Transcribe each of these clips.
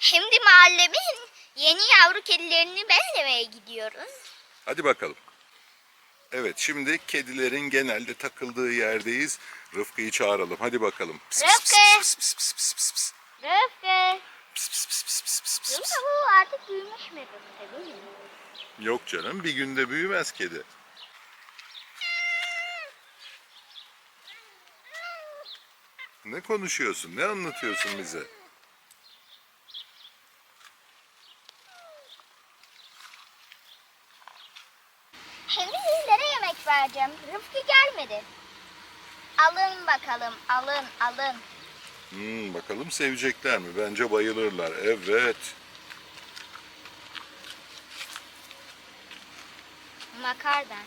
Şimdi mahallemin yeni yavru kedilerini beslemeye gidiyoruz. Hadi bakalım. Evet şimdi kedilerin genelde takıldığı yerdeyiz. Rıfkı'yı çağıralım. Hadi bakalım. Rıfkı. Rıfkı. Bu artık büyümüş mü Rıfkı değil mi? Yok canım bir günde büyümez kedi. Ne konuşuyorsun? Ne anlatıyorsun bize? Şimdi sizlere yemek vereceğim. Rıfkı gelmedi. Alın bakalım alın alın. Hmm, bakalım sevecekler mi? Bence bayılırlar. Evet. Makarna.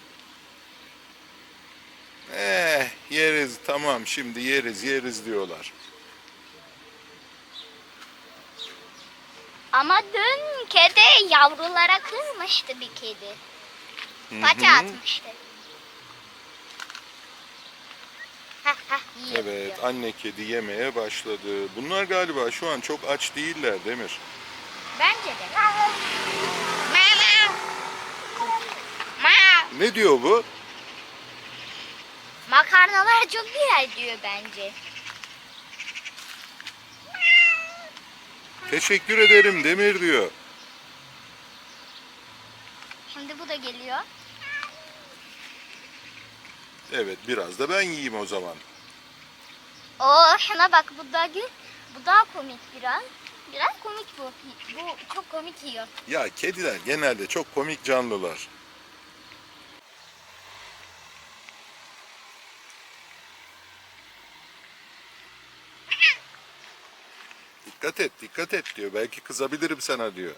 Eh yeriz tamam şimdi yeriz yeriz diyorlar. Ama dün kedi yavrulara kızmıştı bir kedi. Paça atmıştı. Evet anne kedi yemeye başladı. Bunlar galiba şu an çok aç değiller Demir. Bence de. Mama. Ma. Ne diyor bu? Makarnalar çok güzel diyor bence. Teşekkür ederim Demir diyor. Şimdi bu da geliyor. Evet biraz da ben yiyeyim o zaman. Oo şuna bak bu da gül. Bu daha komik biraz. Biraz komik bu. Bu çok komik yiyor. Ya kediler genelde çok komik canlılar. Dikkat et, dikkat et diyor. Belki kızabilirim sana diyor.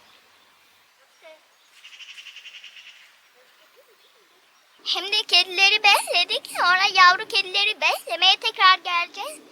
Şimdi kedileri besledik. Sonra yavru kedileri beslemeye tekrar geleceğiz.